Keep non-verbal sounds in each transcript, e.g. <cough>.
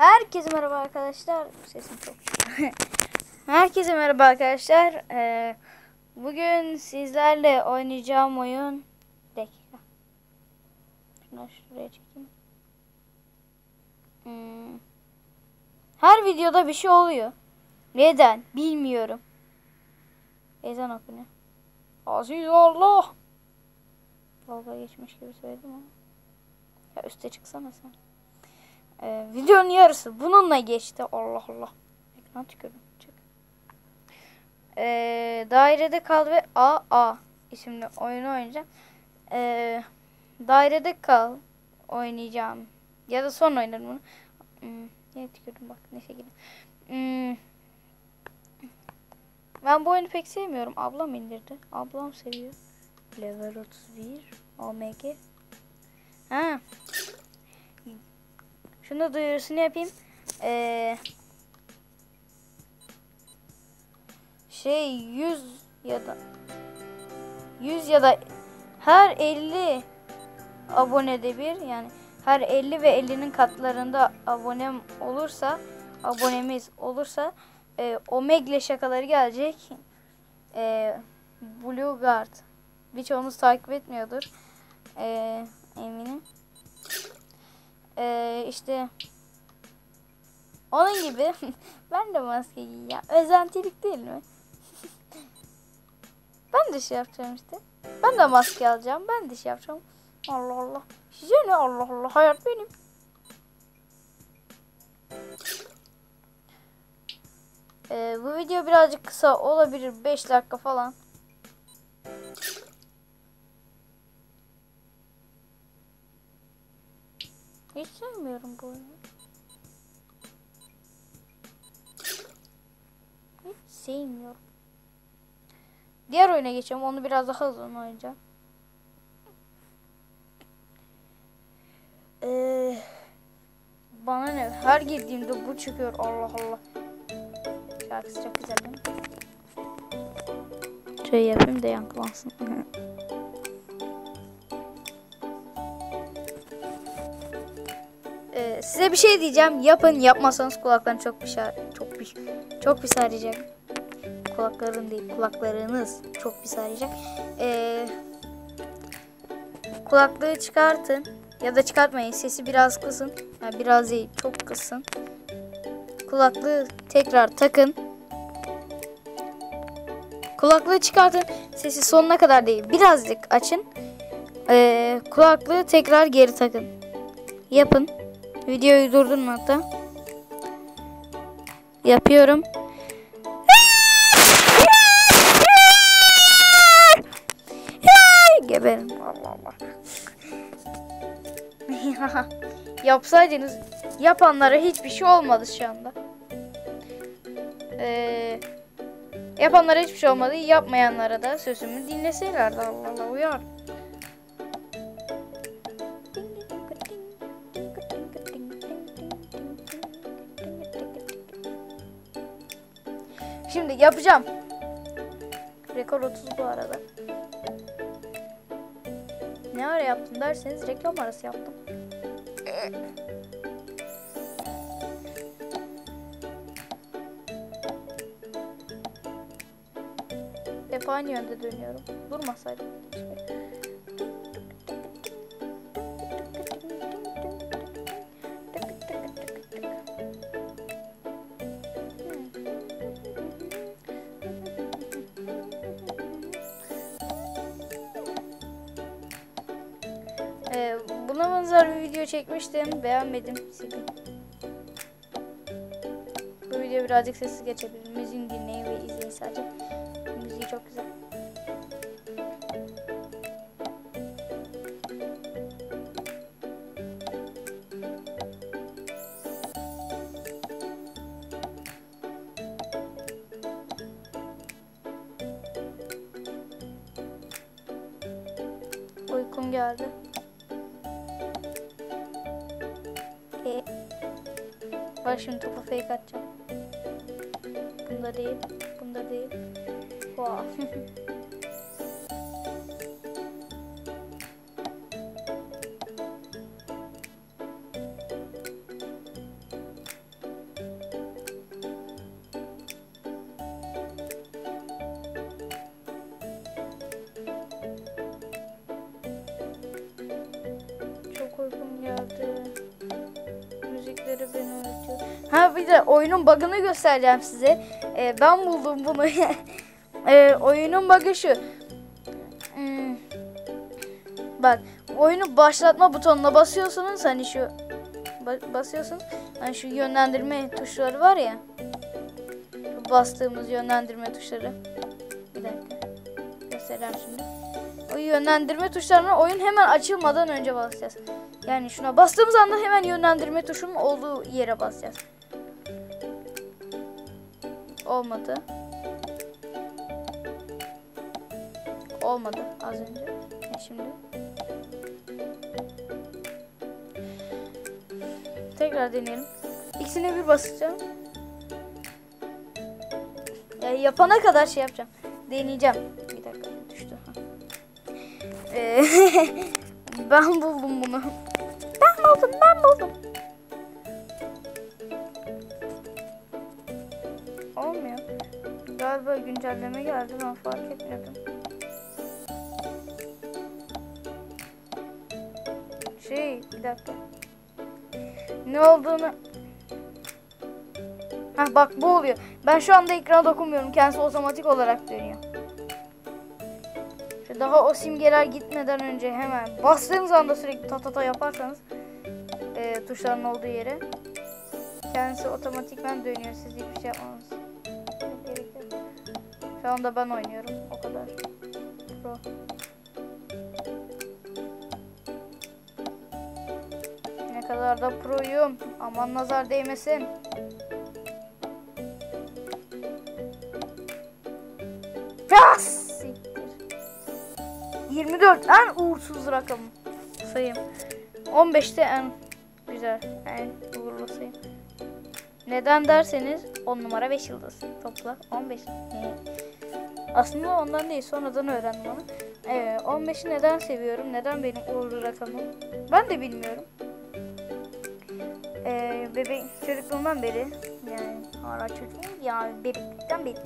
Herkese merhaba arkadaşlar. Sesim çok. <laughs> Herkese merhaba arkadaşlar. Ee, bugün sizlerle oynayacağım oyun. Dakika. Şunu şuraya çekeyim. Hmm. Her videoda bir şey oluyor. Neden? Bilmiyorum. Ezan okunuyor. Aziz Allah. Dalga geçmiş gibi söyledim ama. Ya üste çıksana sen. Ee, videonun yarısı bununla geçti. Allah Allah. Ekran tükürdüm. Ee, dairede kal ve A A isimli oyunu oynayacağım. Ee, dairede kal oynayacağım. Ya da son oynarım bunu. Hmm, yine tükürdüm bak ne şekilde. Hmm. Ben bu oyunu pek sevmiyorum. Ablam indirdi. Ablam seviyor. Level 31 OMG. Ha. Şunu duyurusunu yapayım. Ee, şey 100 ya da 100 ya da her 50 abonede bir yani her 50 ve 50'nin katlarında abonem olursa abonemiz olursa e, Omegle şakaları gelecek. E, Blue Guard. Birçoğunuz takip etmiyordur. E, eminim. Ee, işte onun gibi <laughs> ben de maske giyeceğim. Özentilik değil mi? <laughs> ben de şey yapacağım işte. Ben de maske alacağım. Ben de şey yapacağım. Allah Allah. Size ne Allah Allah. Hayat benim. Ee, bu video birazcık kısa olabilir. 5 dakika falan. Hiç sevmiyorum bu oyunu. Hiç sevmiyorum. Diğer oyuna geçeceğim. Onu biraz daha hızlı oynayacağım. Ee, bana ne? Her girdiğimde bu çıkıyor. Allah Allah. Şarkısı çok güzel değil mi? Şöyle yapayım da yankılansın. <laughs> Size bir şey diyeceğim. Yapın. Yapmasanız kulakların çok şey çok bir çok bir arayacak. Kulakların değil, kulaklarınız çok bir arayacak. Ee, kulaklığı çıkartın ya da çıkartmayın. Sesi biraz kısın. Yani biraz değil, çok kısın. Kulaklığı tekrar takın. Kulaklığı çıkartın. Sesi sonuna kadar değil. Birazcık açın. Ee, kulaklığı tekrar geri takın. Yapın. Videoyu durdurun hatta. Yapıyorum. Geberin. Allah Allah. Yapsaydınız yapanlara hiçbir şey olmadı şu anda. Ee, yapanlara hiçbir şey olmadı. Yapmayanlara da sözümü dinleselerdi. Allah Allah uyar. Şimdi yapacağım. Rekor 30 bu arada. Ne ara yaptım derseniz reklam arası yaptım. Hep aynı yönde dönüyorum. Durmasaydım. Benzer bir video çekmiştim. Beğenmedim. Sildim. Bu video birazcık sessiz geçebilir. Müziğini dinleyin ve izleyin sadece. Müziği çok güzel. Bak şimdi topa fake atacağım. Bunda değil. Bunda değil. Wow. <laughs> de oyunun bug'ını göstereceğim size. Ee, ben buldum bunu. <laughs> Ee, oyunun bug'ı şu. Hmm. Bak oyunu başlatma butonuna basıyorsunuz hani şu ba- basıyorsunuz hani şu yönlendirme tuşları var ya bastığımız yönlendirme tuşları bir dakika göstereceğim şimdi o yönlendirme tuşlarına oyun hemen açılmadan önce basacağız yani şuna bastığımız anda hemen yönlendirme tuşunun olduğu yere basacağız olmadı olmadı az önce e şimdi Tekrar deneyelim. İkisine bir basacağım. Ya yapana kadar şey yapacağım. Deneyeceğim. Bir dakika düştü. Ee, <laughs> ben buldum bunu. Olmuyor. Galiba güncelleme geldi ben fark etmedim. Şey, bir dakika ne olduğunu Ha bak bu oluyor. Ben şu anda ekrana dokunmuyorum. Kendisi otomatik olarak dönüyor. Şu daha o simgeler gitmeden önce hemen bastığınız anda sürekli ta ta yaparsanız e, tuşların olduğu yere kendisi otomatikman dönüyor. Siz hiçbir şey yapmanız. Şu anda ben oynuyorum. O kadar. Pro. Ne kadar da proyum. Aman nazar değmesin. Yas! Siktir. 24 en uğursuz rakam sayım. 15'te en güzel, en uğurlu sayım. Neden derseniz 10 numara 5 yıldız topla 15. Aslında ondan değil sonradan öğrendim onu. Ee, 15'i neden seviyorum? Neden benim uğurlu rakamım? Ben de bilmiyorum. Ee, bebek çocukluğumdan beri yani hala çocuğum yani bebeklikten beri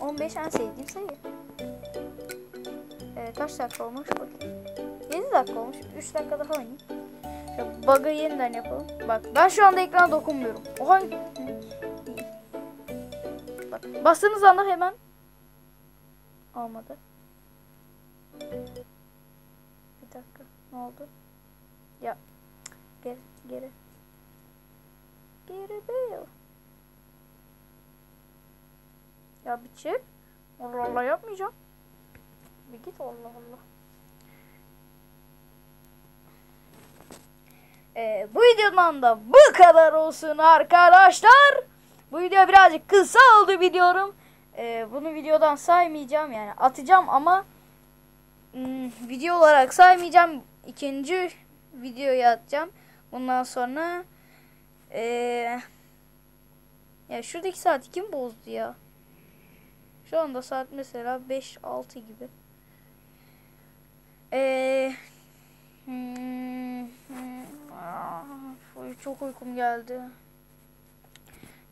15 en sevdiğim sayı. Ee, kaç dakika olmuş bakayım. 7 dakika olmuş. 3 dakika daha oynayayım. Şu bug'ı yeniden yapalım. Bak ben şu anda ekrana dokunmuyorum. Oha. Bak bastığınız anda hemen olmadı. Bir dakika. Ne oldu? Ya geri geri. Geri değil. Ya bir çık. Allah Allah yapmayacağım. Bir git Allah Allah. Ee, bu videodan da bu kadar olsun arkadaşlar. Bu video birazcık kısa oldu biliyorum. Ee, bunu videodan saymayacağım yani atacağım ama hmm, video olarak saymayacağım. İkinci videoya atacağım. Bundan sonra ee, ya şuradaki saati kim bozdu ya? Şu anda saat mesela 5-6 gibi. Eee hmm, hmm, ah, çok uykum geldi.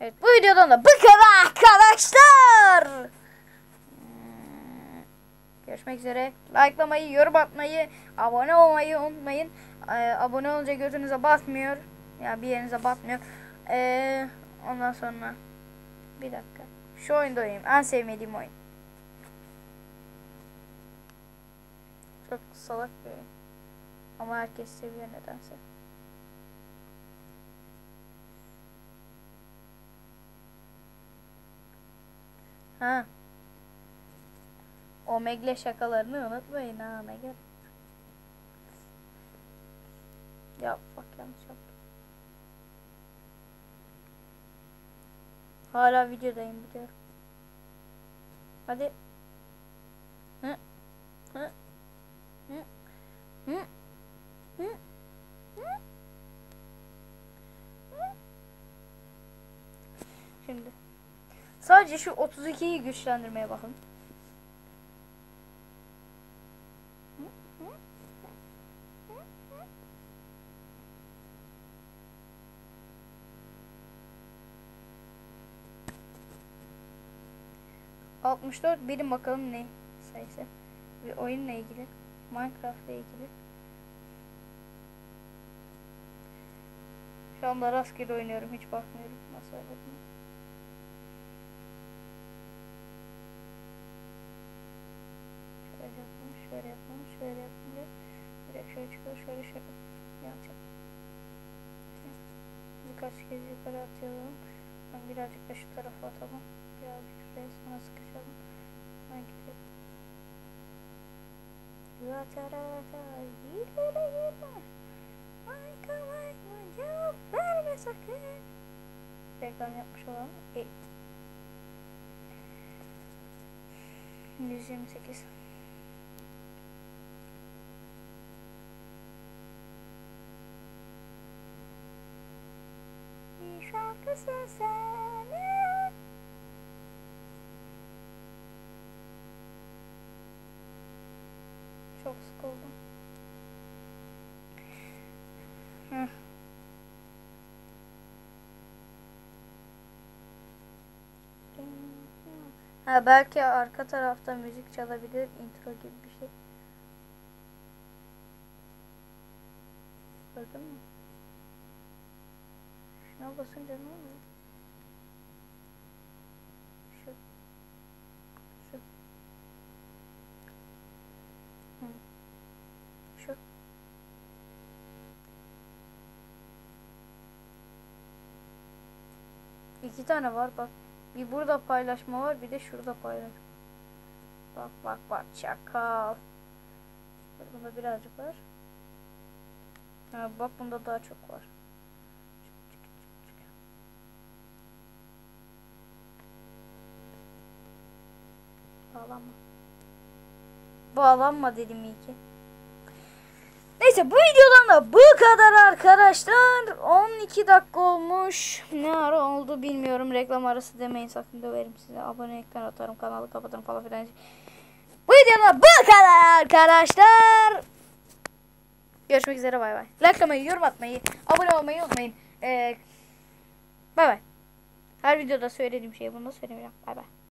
Evet bu videodan da bu kadar arkadaşlar. Hmm, Görüşmek üzere. Likelamayı, yorum atmayı, abone olmayı unutmayın. Ee, abone olunca gözünüze batmıyor. Ya bir yerinize batmıyor. Ee, ondan sonra bir dakika. Şu oyunda oynayayım. En sevmediğim oyun. Çok salak bir oyun. Ama herkes seviyor nedense. Ha. Omegle şakalarını unutmayın ha Omega. Ya bak yanlış yaptım. Hala videodayım biliyorum. Hadi. Hı. Hı. Hı. Hı. Hı. Hı. Şimdi. Sadece şu 32'yi güçlendirmeye bakın. Hı. 64 birim bakalım ne sayısı. Bir oyunla ilgili. Minecraft'la ilgili. Şu anda rastgele oynuyorum. Hiç bakmıyorum. Nasıl oynadığımı. Şöyle yapalım, şöyle yapalım, şöyle diye. Direkt şöyle çıkıyor, şöyle şöyle yapacağım. Birkaç kez yukarı atıyorum. Ben birazcık da şu tarafa atalım. Birazcık şuraya sonra sıkışalım. Ben gidelim. Yuvarlaka, ileri girme. Mayka mayka, cevap verme sakın. Reklam yapmış olan e. 128 Bir şarkısı seni Çok sıkıldım. Ha belki arka tarafta müzik çalabilir, intro gibi bir şey. Gördün mü? Şuna basınca ne oluyor? İki tane var bak. Bir burada paylaşma var bir de şurada paylaşma. Bak bak bak çakal. Bunda birazcık var. Ha, bak bunda daha çok var. Çık, çık, çık, çık. Bağlanma. Bağlanma dedim iyi ki. Neyse bu videodan da bu kadar arkadaşlar. 12 dakika olmuş. Ne ara oldu bilmiyorum. Reklam arası demeyin sakın döverim size. Abonelikten atarım kanalı kapatırım falan filan. Bu videoda bu kadar arkadaşlar. Görüşmek üzere bay bay. Likelamayı, yorum atmayı, abone olmayı unutmayın. Ee, bay bay. Her videoda söylediğim şeyi bunu da söylemeyeceğim. Bay bay.